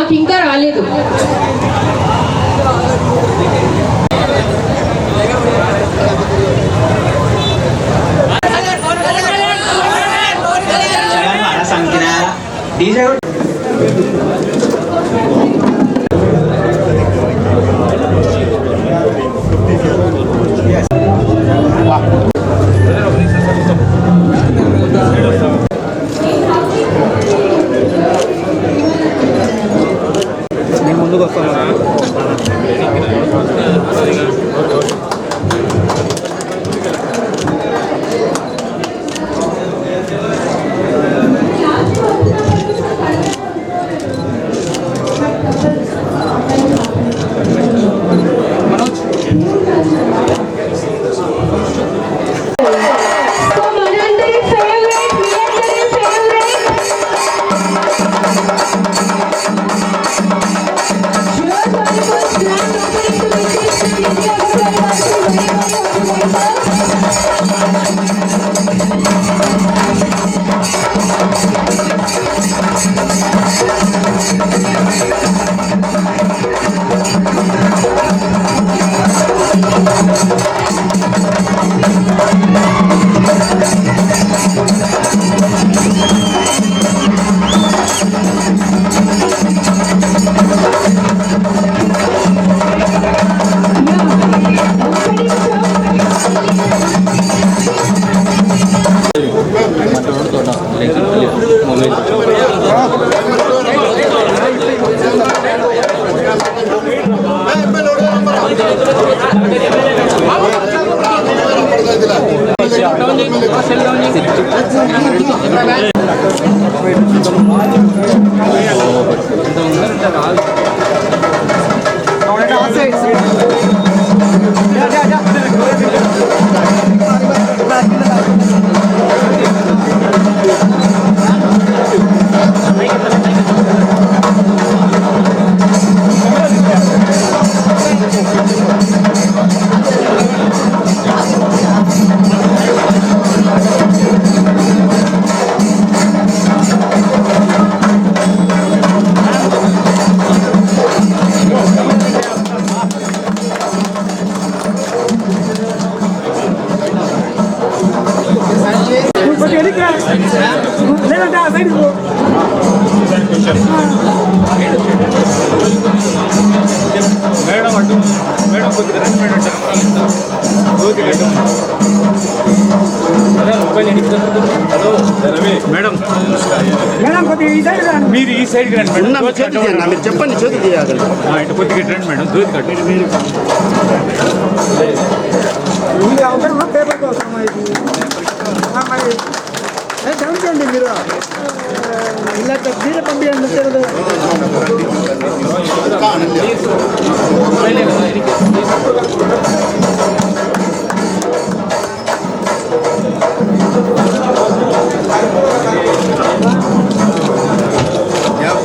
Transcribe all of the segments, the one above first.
మాకు ఇంకా రాలేదు. మేడం అడ్డు మేడం కొద్దిగా రెండు మేడం. జ్యోతి రెండు mobile edit hello madam. Madam కొద్దిగా ఈ సైడ్ రండి. మీరు ఈ సైడ్కి రండి మేడం. మీరు చెప్పండి చేతి తీయాలి. ఇటు కొద్దిగా రండి మేడం. దోతి కట్టు. పేపర్ ಚಾಮ್ಕೊಂಡಿದ್ದೀರಾ ಇಲ್ಲ ತಗ್ದೀರ ಪಂಪಿ ಅಂತಿರೋದು ಯಾವ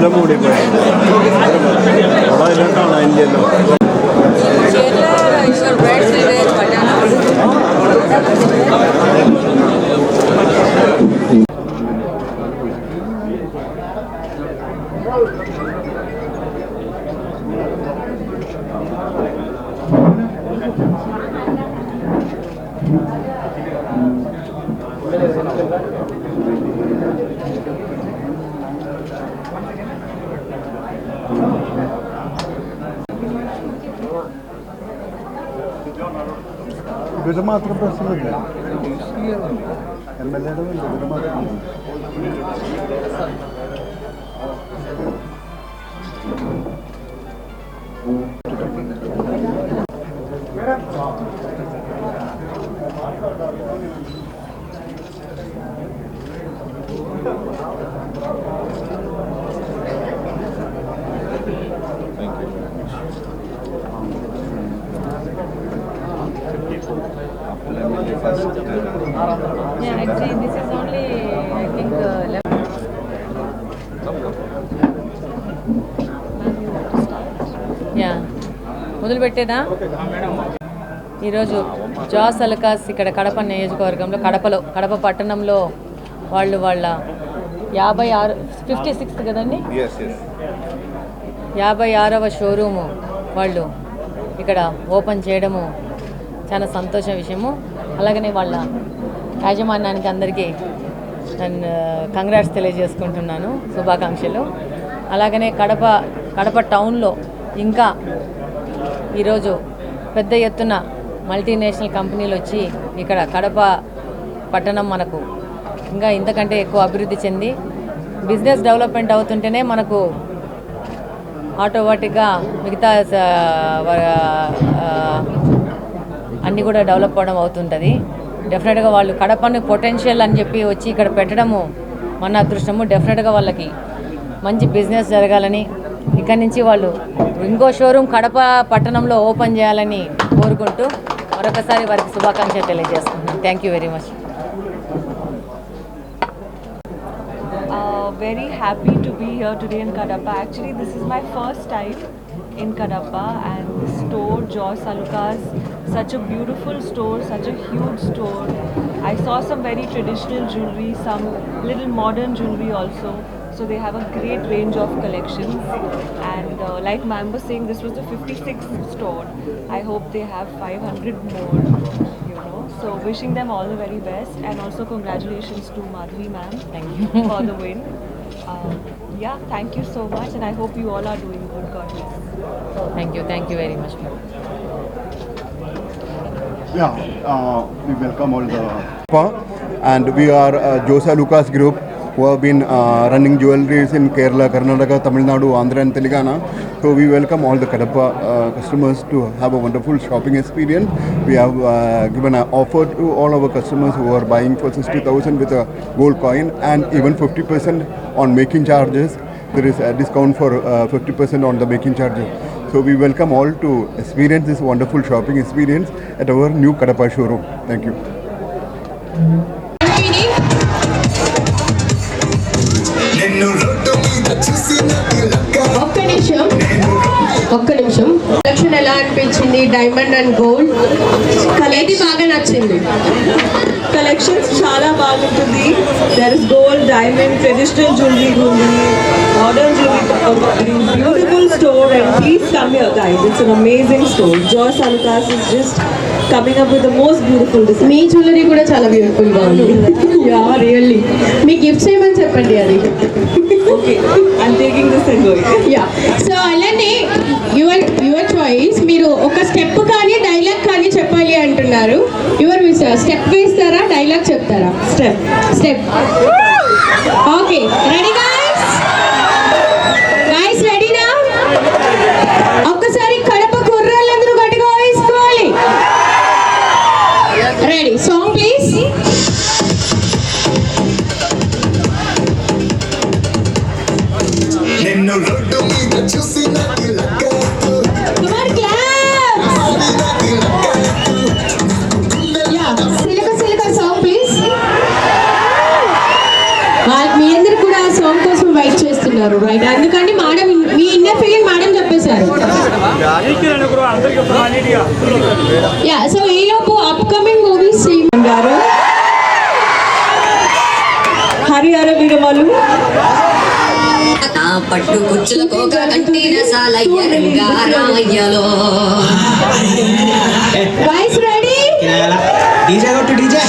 de l'amour, ഇവർ മാത്രം പ്രശ്നമില്ല. എം എൽ എയുടെ മാത്രം Yeah, actually, this is only, I think, uh, left. Yeah మొదలు పెట్టేదా ఈరోజు జాస్ అలకాస్ ఇక్కడ కడప నియోజకవర్గంలో కడపలో కడప పట్టణంలో వాళ్ళు వాళ్ళ యాభై ఆరు ఫిఫ్టీ సిక్స్త్ కదండి? యాభై ఆరవ షోరూము వాళ్ళు ఇక్కడ ఓపెన్ చేయడము చాలా సంతోష విషయము. అలాగనే వాళ్ళ యాజమాన్యానికి అందరికీ అండ్ కంగ్రాట్స్ తెలియజేసుకుంటున్నాను. శుభాకాంక్షలు. అలాగనే కడప కడప టౌన్లో ఇంకా ఈరోజు పెద్ద ఎత్తున మల్టీనేషనల్ కంపెనీలు వచ్చి ఇక్కడ కడప పట్టణం మనకు ఇంకా ఇంతకంటే ఎక్కువ అభివృద్ధి చెంది బిజినెస్ డెవలప్మెంట్ అవుతుంటేనే మనకు ఆటోమేటిక్గా మిగతా వ- అన్నీ కూడా డెవలప్ అవ్వడం అవుతుంటుంది. డెఫినెట్గా వాళ్ళు కడపని పొటెన్షియల్ అని చెప్పి వచ్చి ఇక్కడ పెట్టడము మన అదృష్టము. డెఫినెట్గా వాళ్ళకి మంచి బిజినెస్ జరగాలని ఇక్కడి నుంచి వాళ్ళు ఇంకో షోరూమ్ కడప పట్టణంలో ఓపెన్ చేయాలని కోరుకుంటూ మరొకసారి వారికి శుభాకాంక్షలు తెలియజేస్తున్నాను. Thank you very much very very happy to be here today in Kadapa. Actually, this is my first time in Kadapa, and Jos store, such a beautiful store, such a huge store. I saw some very traditional jewelry, some little modern jewelry also. So they have a great range of collections. And uh, like Ma'am was saying, this was the 56th store. I hope they have 500 more, you know. So wishing them all the very best. And also congratulations to Madhu, Ma'am. Thank you for the win. Um, yeah, thank you so much. And I hope you all are doing good. God bless. Thank you. Thank you very much, ma'am. Yeah, uh, we welcome all the. And we are uh, Josa Lucas Group, who have been uh, running jewelries in Kerala, Karnataka, Tamil Nadu, Andhra, and Telangana. So we welcome all the Kadapa uh, customers to have a wonderful shopping experience. We have uh, given an offer to all our customers who are buying for 60,000 with a gold coin and even 50% on making charges. There is a discount for uh, 50% on the making charges. So we welcome all to experience this wonderful shopping experience at our new Kadapa showroom. Thank you. ఒక్క నిమిషం ఒక్క నిమిషం collection ఎలా అనిపించింది diamond and gold ఏది బాగా నచ్చింది collections చాలా బాగుంటుంది there is gold diamond traditional jewellery ఉంది modern jewellery store and please come your guide it's an amazing store Jos Alukkas is just coming up with the most beautiful design మీ jewellery కూడా చాలా బ్యూటిఫుల్గా ఉంది. Yeah really మీ gifts ఏమని చెప్పండి అది. Okay I'm taking this and going yeah so అలానే your your choice మీరు ఒక స్టెప్ కానీ డైలాగ్ కానీ చెప్పాలి అంటున్నారు. యువర్ స్టెప్ వేస్తారా డైలాగ్ చెప్తారా? Step step okay ready Harihara Veeramallu నా పట్టు కుచ్చులకు ఒక కట్టిన సాలయ్య రంగారామయ్యలో గైస్ రెడీ డీజే.